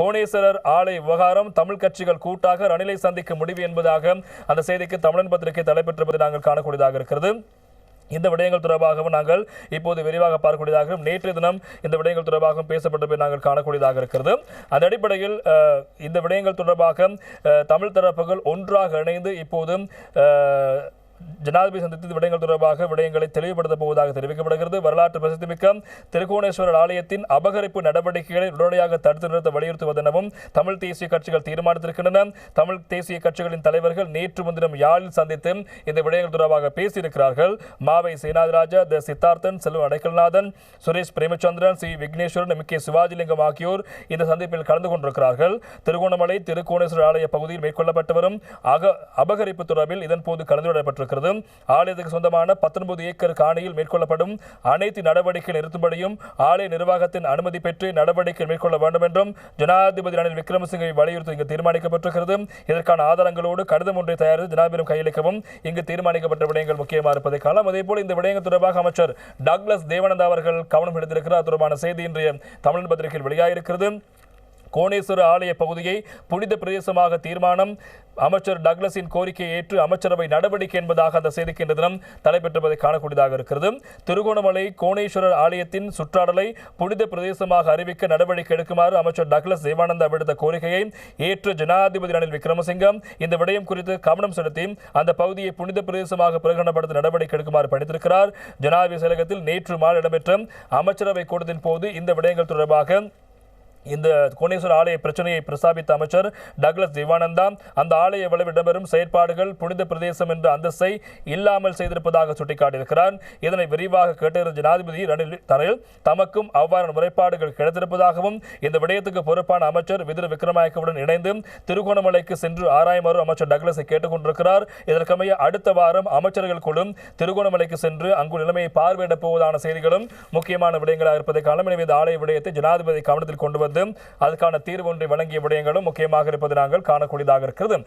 கோணேஸ்வரர் ஆலை விவகாரம் தமிழ் கட்சிகள் கூட்டாக ரணிலை சந்திக்க முடிவு என்பதாக அந்த செய்திக்கு தமிழன் பத்திரிகை தலைப்பெற்றிருப்பதை நாங்கள் காணக்கூடியதாக இருக்கிறது. இந்த விடயங்கள் தொடர்பாகவும் நாங்கள் இப்போது விரிவாக பார்க்கக்கூடியதாகவும் நேற்றைய தினம் இந்த விடயங்கள் தொடர்பாகவும் பேசப்பட்டதை நாங்கள் காணக்கூடியதாக இருக்கிறது. அந்த அடிப்படையில் இந்த விடயங்கள் தொடர்பாக தமிழ் தரப்புகள் ஒன்றாக இணைந்து இப்போது ஜனாதிபதி சந்தித்து விடயங்கள் தொடர்பாக விடயங்களை தெளிவுபடுத்தப் போவதாக தெரிவிக்கப்படுகிறது. வரலாற்று பிரசித்திமிக்க திருக்கோணேஸ்வரர் ஆலயத்தின் அபகரிப்பு நடவடிக்கைகளை உடனடியாக தடுத்து நிறுத்த வலியுறுத்துவதெனவும் தமிழ் தேசிய கட்சிகள் தீர்மானித்திருக்கின்றன. தமிழ் தேசிய கட்சிகளின் தலைவர்கள் நேற்று முன்தினம் யாழில் சந்தித்து இந்த விடயங்கள் தொடர்பாக பேசியிருக்கிறார்கள். மாவை சேனாதிராஜா த Siddharthan Selvam Adaikalanathan Suresh Premachandran C Wigneswaran M K Sivajilingam ஆகியோர் இந்த சந்திப்பில் கலந்து கொண்டிருக்கிறார்கள். திருகோணமலை திருக்கோணேஸ்வரர் ஆலய பகுதியில் மேற்கொள்ளப்பட்டு வரும் அக அபகரிப்பு தொடர்பில் இதன் போது இருக்கிறது ஆலயத்துக்கு சொந்தமான பத்தொன்பது ஏக்கர் காணியில் மேற்கொள்ளப்படும் அனைத்து நடவடிக்கை நிறுத்தும்படியும் ஆலய நிர்வாகத்தின் அனுமதி பெற்று நடவடிக்கை மேற்கொள்ள வேண்டும் என்றும் ஜனாதிபதி ரணில் விக்ரமசிங்கை வலியுறுத்தி இங்கு தீர்மானிக்கப்பட்டிருக்கிறது. இதற்கான ஆதாரங்களோடு கடிதம் ஒன்றை தயாரித்து ஜனாதிபதி கையளிக்கவும் இங்கு தீர்மானிக்கப்பட்ட விடயங்கள் முக்கியமாக இருப்பதை காணலாம். அதேபோல் இந்த விடயங்கள் தொடர்பாக அமைச்சர் டாக்லஸ் தேவானந்தா அவர்கள் கவனம் எடுத்திருக்கிறார். அது தொடர்பான செய்தி இன்றைய தமிழ் பத்திரிகையில் வெளியாகிருக்கிறது கோணேஸ்வர ஆலய பகுதியை புனித பிரதேசமாக தீர்மானம் அமைச்சர் டக்ளஸின் கோரிக்கையை ஏற்று அமைச்சரவை நடவடிக்கை என்பதாக அந்த செய்திக்கு இன்று தினம் தலைப்பெற்றுவதை காணக்கூடியதாக இருக்கிறது. திருகோணமலை கோணேஸ்வரர் ஆலயத்தின் சுற்றாடலை புனித பிரதேசமாக அறிவிக்க நடவடிக்கை எடுக்குமாறு அமைச்சர் டக்ளஸ் தேவானந்தா விடுத்த கோரிக்கையை ஏற்று ஜனாதிபதி ரணில் விக்ரமசிங்கம் இந்த விடயம் குறித்து கவனம் செலுத்தி அந்த பகுதியை புனித பிரதேசமாக பிரகடனப்படுத்த நடவடிக்கை எடுக்குமாறு பணித்திருக்கிறார். ஜனாதிபதி செயலகத்தில் நேற்று மாலை இடம்பெற்ற அமைச்சரவை கூட்டத்தின் போது இந்த விடயங்கள் தொடர்பாக இந்த கோணேஸ்வர ஆலய பிரச்சனையை பிரஸ்தாபித்த அமைச்சர் டக்ளஸ் திவானந்தா அந்த ஆலய வளவில் இடம்பெறும் செயற்பாடுகள் புனித பிரதேசம் என்ற அந்தஸ்தை இல்லாமல் செய்திருப்பதாக சுட்டிக்காட்டியிருக்கிறார். இதனை விரிவாக கேட்டிருந்த ஜனாதிபதி ரணில் தரையில் தமக்கும் அவ்வாறான முறைப்பாடுகள் கிடைத்திருப்பதாகவும் இந்த விடயத்துக்கு பொறுப்பான அமைச்சர் விதிர விக்ரமாயக்கவுடன் இணைந்து திருகோணமலைக்கு சென்று ஆராயுமாறு அமைச்சர் டக்ளஸை கேட்டுக்கொண்டிருக்கிறார். இதற்கமைய அடுத்த வாரம் அமைச்சர்கள் குழு திருகோணமலைக்கு சென்று அங்கு நிலைமையை பார்வையிடப் போவதான செய்திகளும் முக்கியமான விடயங்களாக இருப்பதை காலம் எனவே இந்த ஆலய விடயத்தை ஜனாதிபதி கவனத்தில் கொண்டு வந்து அதுக்கான தீர்வு ஒன்றை வழங்கிய விடயங்களும் முக்கியமாக இருப்பது நாங்கள் காணக்கூடியதாக இருக்கிறது.